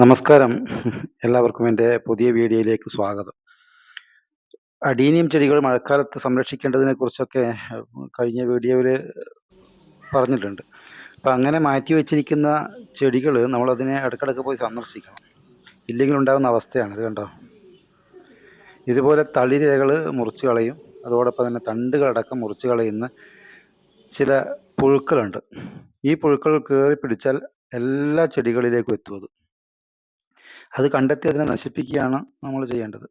നമസ്കാരം. എല്ലാവർക്കും എന്റെ പുതിയ വീഡിയോയിലേക്ക് സ്വാഗതം. അടീനിയം ചെടികൾ മഴക്കാലത്ത് സംരക്ഷിക്കേണ്ടതിനെ കുറിച്ചൊക്കെ കഴിഞ്ഞ വീഡിയോയിൽ പറഞ്ഞിട്ടുണ്ട്. അപ്പം അങ്ങനെ മാറ്റി വെച്ചിരിക്കുന്ന ചെടികൾ നമ്മളതിനെ ഇടയ്ക്കിടയ്ക്ക് പോയി സന്ദർശിക്കണം. ഇല്ലെങ്കിൽ ഉണ്ടാകുന്ന അവസ്ഥയാണ് ഇത് കണ്ടോ? ഇതുപോലെ തളിരകൾ മുറിച്ച് കളയും. അതോടൊപ്പം തന്നെ തണ്ടുകളടക്കം മുറിച്ച് കളയുന്ന ചില പുഴുക്കളുണ്ട്. ഈ പുഴുക്കൾ കയറി പിടിച്ചാൽ എല്ലാ ചെടികളിലേക്കും എത്തും അത് കണ്ടെത്തി അതിനെ നശിപ്പിക്കുകയാണ് നമ്മൾ ചെയ്യേണ്ടത്.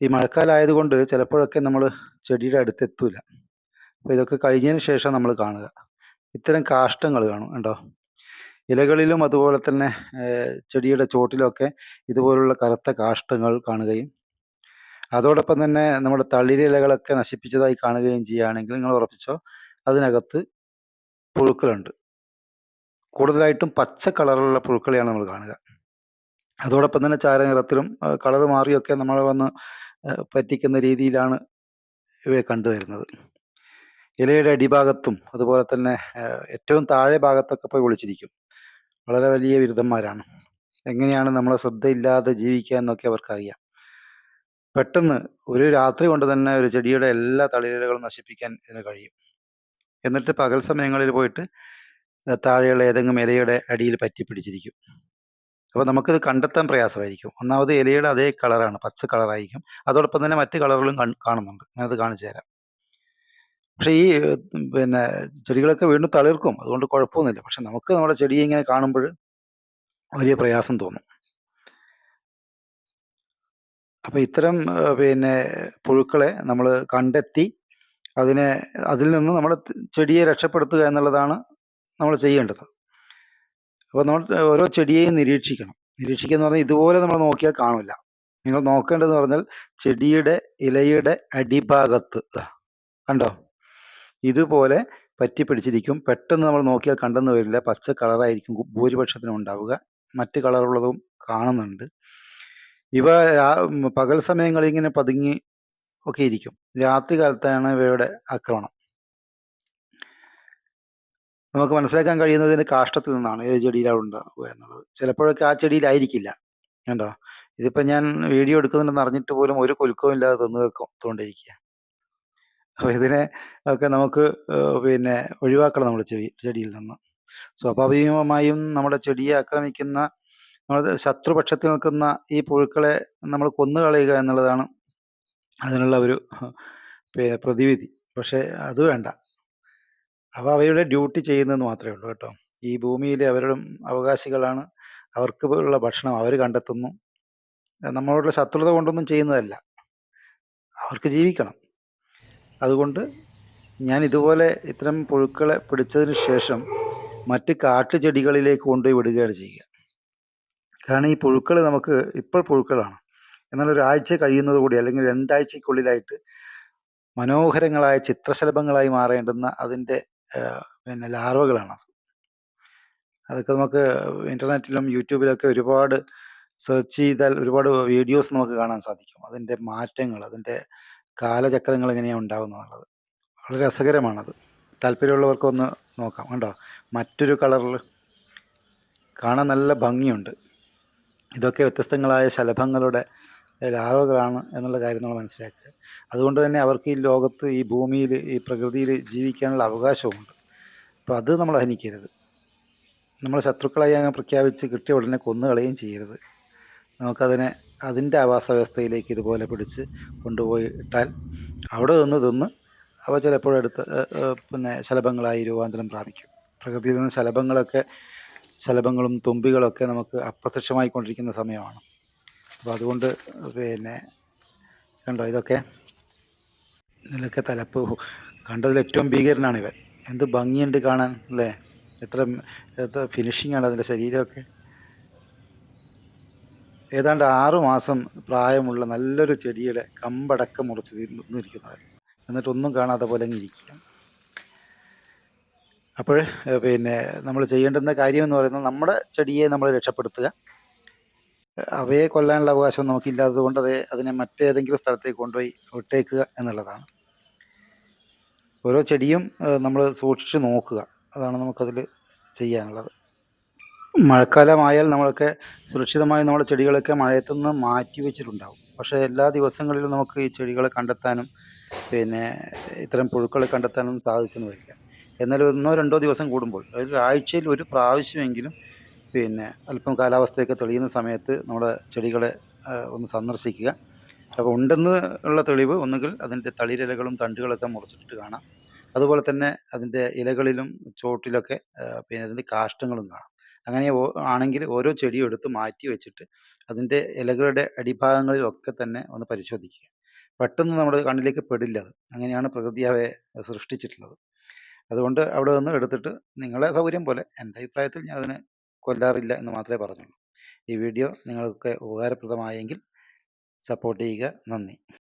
ഈ മഴക്കാലമായതുകൊണ്ട് ചിലപ്പോഴൊക്കെ നമ്മൾ ചെടിയുടെ അടുത്ത് എത്തൂല. അപ്പോൾ ഇതൊക്കെ കഴിഞ്ഞതിന് ശേഷം നമ്മൾ കാണുക. ഇത്തരം കാഷ്ടങ്ങൾ കാണും കണ്ടോ? ഇലകളിലും അതുപോലെ തന്നെ ചെടിയുടെ ചോട്ടിലൊക്കെ ഇതുപോലുള്ള കറുത്ത കാഷ്ടങ്ങൾ കാണുകയും അതോടൊപ്പം തന്നെ നമ്മുടെ തളിരിലകളൊക്കെ നശിപ്പിച്ചതായി കാണുകയും ചെയ്യുകയാണെങ്കിൽ നിങ്ങൾ ഉറപ്പിച്ചോ അതിനകത്ത് പുഴുക്കളുണ്ട്. കൂടുതലായിട്ടും പച്ച കളറുള്ള പുഴുക്കളെയാണ് നമ്മൾ കാണുക. അതോടൊപ്പം തന്നെ ചാര നിറത്തിലും കളർ മാറിയൊക്കെ നമ്മളെ വന്ന് പറ്റിക്കുന്ന രീതിയിലാണ് ഇവയെ കണ്ടുവരുന്നത് ഇലയുടെ അടിഭാഗത്തും അതുപോലെ തന്നെ ഏറ്റവും താഴെ ഭാഗത്തൊക്കെ പോയി ഒളിച്ചിരിക്കും. വളരെ വലിയ ബിരുദന്മാരാണ്. എങ്ങനെയാണ് നമ്മളെ ശ്രദ്ധയില്ലാതെ ജീവിക്കുക എന്നൊക്കെ അവർക്കറിയാം. പെട്ടെന്ന് ഒരു രാത്രി കൊണ്ട് തന്നെ ഒരു ചെടിയുടെ എല്ലാ തളിരിലകളും നശിപ്പിക്കാൻ ഇതിന് കഴിയും. എന്നിട്ട് പകൽ സമയങ്ങളിൽ പോയിട്ട് താഴെയുള്ള ഏതെങ്കിലും ഇലയുടെ അടിയിൽ പറ്റി പിടിച്ചിരിക്കും അപ്പോൾ നമുക്കിത് കണ്ടെത്താൻ പ്രയാസമായിരിക്കും. ഒന്നാമത് ഇലയുടെ അതേ കളറാണ് പച്ച കളറായിരിക്കും. അതോടൊപ്പം തന്നെ മറ്റ് കളറുകളും കാണുന്നുണ്ട്. ഞാനത് കാണിച്ചു തരാം. പക്ഷേ ഈ പിന്നെ ചെടികളൊക്കെ വീണ്ടും തളിർക്കും. അതുകൊണ്ട് കുഴപ്പമൊന്നുമില്ല. പക്ഷെ നമുക്ക് നമ്മുടെ ചെടിയെ ഇങ്ങനെ കാണുമ്പോൾ വലിയ പ്രയാസം തോന്നും. അപ്പോൾ ഇത്തരം പിന്നെ പുഴുക്കളെ നമ്മൾ കണ്ടെത്തി അതിനെ അതിൽ നിന്ന് നമ്മൾ ചെടിയെ രക്ഷപ്പെടുത്തുക എന്നുള്ളതാണ് നമ്മൾ ചെയ്യേണ്ടത്. അപ്പോൾ നമ്മൾ ഓരോ ചെടിയെയും നിരീക്ഷിക്കണം. നിരീക്ഷിക്കുക എന്ന് പറഞ്ഞാൽ ഇതുപോലെ നമ്മൾ നോക്കിയാൽ കാണില്ല നിങ്ങൾ നോക്കേണ്ടതെന്ന് പറഞ്ഞാൽ ചെടിയുടെ ഇലയുടെ അടിഭാഗത്ത്. കണ്ടോ? ഇതുപോലെ പറ്റി പിടിച്ചിരിക്കും. പെട്ടെന്ന് നമ്മൾ നോക്കിയാൽ കണ്ടെന്ന് വരില്ല. പച്ച കളറായിരിക്കും ഭൂരിപക്ഷത്തിനും ഉണ്ടാവുക. മറ്റ് കളറുള്ളതും കാണുന്നുണ്ട്. ഇവ പകൽ സമയങ്ങളിൽ ഇങ്ങനെ പതുങ്ങി ഒക്കെ ഇരിക്കും. രാത്രി കാലത്താണ് ഇവയുടെ ആക്രമണം. നമുക്ക് മനസ്സിലാക്കാൻ കഴിയുന്നതിന് കാഷ്ടത്തിൽ നിന്നാണ് ഏത് ചെടിയിലാണ് ഉണ്ടാവുക എന്നുള്ളത്. ചിലപ്പോഴൊക്കെ ആ ചെടിയിലായിരിക്കില്ല. കണ്ടോ? ഇതിപ്പോൾ ഞാൻ വീഡിയോ എടുക്കുന്നുണ്ടെന്ന് അറിഞ്ഞിട്ട് പോലും ഒരു കൊലുക്കവും ഇല്ലാതെ തിന്നു വെക്കൊണ്ടിരിക്കുക അപ്പോൾ ഇതിനെ ഒക്കെ നമുക്ക് പിന്നെ ഒഴിവാക്കണം നമ്മുടെ ചെടി ചെടിയിൽ നിന്ന്. സ്വാഭാവികമായും നമ്മുടെ ചെടിയെ ആക്രമിക്കുന്ന നമ്മുടെ ശത്രുപക്ഷത്തിൽ നിൽക്കുന്ന ഈ പുഴുക്കളെ നമ്മൾ കൊന്നു കളയുക എന്നുള്ളതാണ് അതിനുള്ള ഒരു പ്രതിവിധി. പക്ഷേ അത് വേണ്ട. അവ അവയുടെ ഡ്യൂട്ടി ചെയ്യുന്നതെന്ന് മാത്രമേ ഉള്ളൂ കേട്ടോ. ഈ ഭൂമിയിലെ അവരുടെ അവകാശികളാണ്. അവർക്ക് ഉള്ള ഭക്ഷണം അവർ കണ്ടെത്തുന്നു. നമ്മളോടുള്ള ശത്രുത കൊണ്ടൊന്നും ചെയ്യുന്നതല്ല. അവർക്ക് ജീവിക്കണം. അതുകൊണ്ട് ഞാൻ ഇതുപോലെ ഇത്തരം പുഴുക്കളെ പിടിച്ചതിന് ശേഷം മറ്റ് കാട്ടുചെടികളിലേക്ക് കൊണ്ടുപോയി വിടുകയാണ് ചെയ്യുക. കാരണം ഈ പുഴുക്കൾ നമുക്ക് ഇപ്പോൾ പുഴുക്കളാണ്. എന്നാൽ ഒരാഴ്ച കഴിയുന്നതുകൂടി അല്ലെങ്കിൽ രണ്ടാഴ്ചക്കുള്ളിലായിട്ട് മനോഹരങ്ങളായ ചിത്രശലഭങ്ങളായി മാറേണ്ടുന്ന അതിന്റെ പിന്നെ ലാർവകളാണ് അതൊക്കെ നമുക്ക് ഇന്റർനെറ്റിലും യൂട്യൂബിലൊക്കെ ഒരുപാട് സെർച്ച് ചെയ്താൽ ഒരുപാട് വീഡിയോസ് നമുക്ക് കാണാൻ സാധിക്കും. അതിന്റെ മാറ്റങ്ങൾ അതിന്റെ കാലചക്രങ്ങൾ എങ്ങനെയാണ് ഉണ്ടാകുന്നത് വളരെ രസകരമാണത്. താല്പര്യമുള്ളവർക്കൊന്ന് നോക്കാം. കണ്ടോ? മറ്റൊരു കളറിൽ കാണാൻ നല്ല ഭംഗിയുണ്ട്. ഇതൊക്കെ വ്യത്യസ്തങ്ങളായ ശലഭങ്ങളുടെ ലാർവകളാണ് എന്നുള്ള കാര്യം നമ്മൾ മനസ്സിലാക്കുക. അതുകൊണ്ട് തന്നെ അവർക്ക് ഈ ലോകത്ത് ഈ ഭൂമിയിൽ ഈ പ്രകൃതിയിൽ ജീവിക്കാനുള്ള അവകാശമുണ്ട് അപ്പോൾ അത് നമ്മൾ ഹനിക്കരുത്. നമ്മൾ ശത്രുക്കളായി അങ്ങ് പ്രഖ്യാപിച്ച് കിട്ടിയ ഉടനെ കൊന്നുകളയും ചെയ്യരുത്. നമുക്കതിനെ അതിന്റെ ആവാസ വ്യവസ്ഥയിലേക്ക് ഇതുപോലെ പിടിച്ച് കൊണ്ടുപോയി ഇട്ടാൽ അവിടെ നിന്ന് തിന്ന് അവ ഏഹ്, പിന്നെ ശലഭങ്ങളായി രൂപാന്തരം പ്രാപിക്കും. പ്രകൃതിയിൽ നിന്ന് ശലഭങ്ങളൊക്കെ ശലഭങ്ങളും തുമ്പികളൊക്കെ നമുക്ക് അപ്രത്യക്ഷമായിക്കൊണ്ടിരിക്കുന്ന സമയമാണ്. അപ്പോൾ അതുകൊണ്ട് പിന്നെ കണ്ടോ ഇതൊക്കെ? ഇതിലൊക്കെ തലപ്പ്. കണ്ടതിൽ ഏറ്റവും ഭീകരനാണ് ഇവൻ. എന്ത് ഭംഗിയുണ്ട് കാണാൻ അല്ലേ? എത്ര എത്ര ഫിനിഷിംഗ് ആണ് അതിന്റെ ശരീരമൊക്കെ. ഏതാണ്ട് ആറു മാസം പ്രായമുള്ള നല്ലൊരു ചെടിയുടെ കമ്പടക്കം മുറിച്ച് നിന്നിരിക്കുന്നവർ എന്നിട്ടൊന്നും കാണാതെ പോലെ ഇരിക്കുക. അപ്പോൾ പിന്നെ നമ്മൾ ചെയ്യേണ്ടുന്ന കാര്യം എന്ന് പറയുന്നത് നമ്മുടെ ചെടിയെ നമ്മൾ രക്ഷപ്പെടുത്തുക. അവയെ കൊല്ലാനുള്ള അവകാശം നമുക്കില്ലാത്തത് കൊണ്ട് അത് അതിനെ മറ്റേതെങ്കിലും സ്ഥലത്തേക്ക് കൊണ്ടുപോയി വിട്ടേക്കുക എന്നുള്ളതാണ്. ഓരോ ചെടിയും നമ്മൾ സൂക്ഷിച്ച് നോക്കുക. അതാണ് നമുക്കതിൽ ചെയ്യാനുള്ളത്. മഴക്കാലമായാൽ നമ്മളൊക്കെ സുരക്ഷിതമായി നമ്മുടെ ചെടികളൊക്കെ മഴയത്തു നിന്ന് മാറ്റി വെച്ചിട്ടുണ്ടാവും. പക്ഷേ എല്ലാ ദിവസങ്ങളിലും നമുക്ക് ഈ ചെടികളെ കണ്ടെത്താനും പിന്നെ ഇത്തരം പുഴുക്കളെ കണ്ടെത്താനും സാധിച്ചെന്ന് വരില്ല എന്നാൽ ഒന്നോ രണ്ടോ ദിവസം കൂടുമ്പോൾ അതായത് ആഴ്ചയിൽ ഒരു പ്രാവശ്യമെങ്കിലും പിന്നെ അല്പം കാലാവസ്ഥയൊക്കെ തെളിയുന്ന സമയത്ത് നമ്മുടെ ചെടികളെ ഒന്ന് സന്ദർശിക്കുക. അപ്പോൾ ഉണ്ടെന്ന് ഉള്ള തെളിവ് ഒന്നുകിൽ അതിന്റെ തളിരിലകളും തണ്ടുകളൊക്കെ മുറിച്ചിട്ട് കാണാം. അതുപോലെ തന്നെ അതിന്റെ ഇലകളിലും ചോട്ടിലൊക്കെ പിന്നെ അതിന്റെ കാഷ്ടങ്ങളും കാണാം. അങ്ങനെ ആണെങ്കിൽ ഓരോ ചെടിയും എടുത്ത് മാറ്റി വെച്ചിട്ട് അതിന്റെ ഇലകളുടെ അടിഭാഗങ്ങളിലൊക്കെ തന്നെ ഒന്ന് പരിശോധിക്കുക. പെട്ടെന്ന് നമ്മുടെ കണ്ണിലേക്ക് പെടില്ല അത്. അങ്ങനെയാണ് പ്രകൃതി അവയെ സൃഷ്ടിച്ചിട്ടുള്ളത്. അതുകൊണ്ട് അവിടെ നിന്ന് എടുത്തിട്ട് നിങ്ങളെ സൗകര്യം പോലെ എന്റെ അഭിപ്രായത്തിൽ ഞാൻ അതിനെ കൊല്ലാറില്ല എന്ന് മാത്രമേ പറഞ്ഞുള്ളൂ. ഈ വീഡിയോ നിങ്ങൾക്ക് ഉപകാരപ്രദമായെങ്കിൽ സപ്പോർട്ട് ചെയ്യുക. നന്ദി.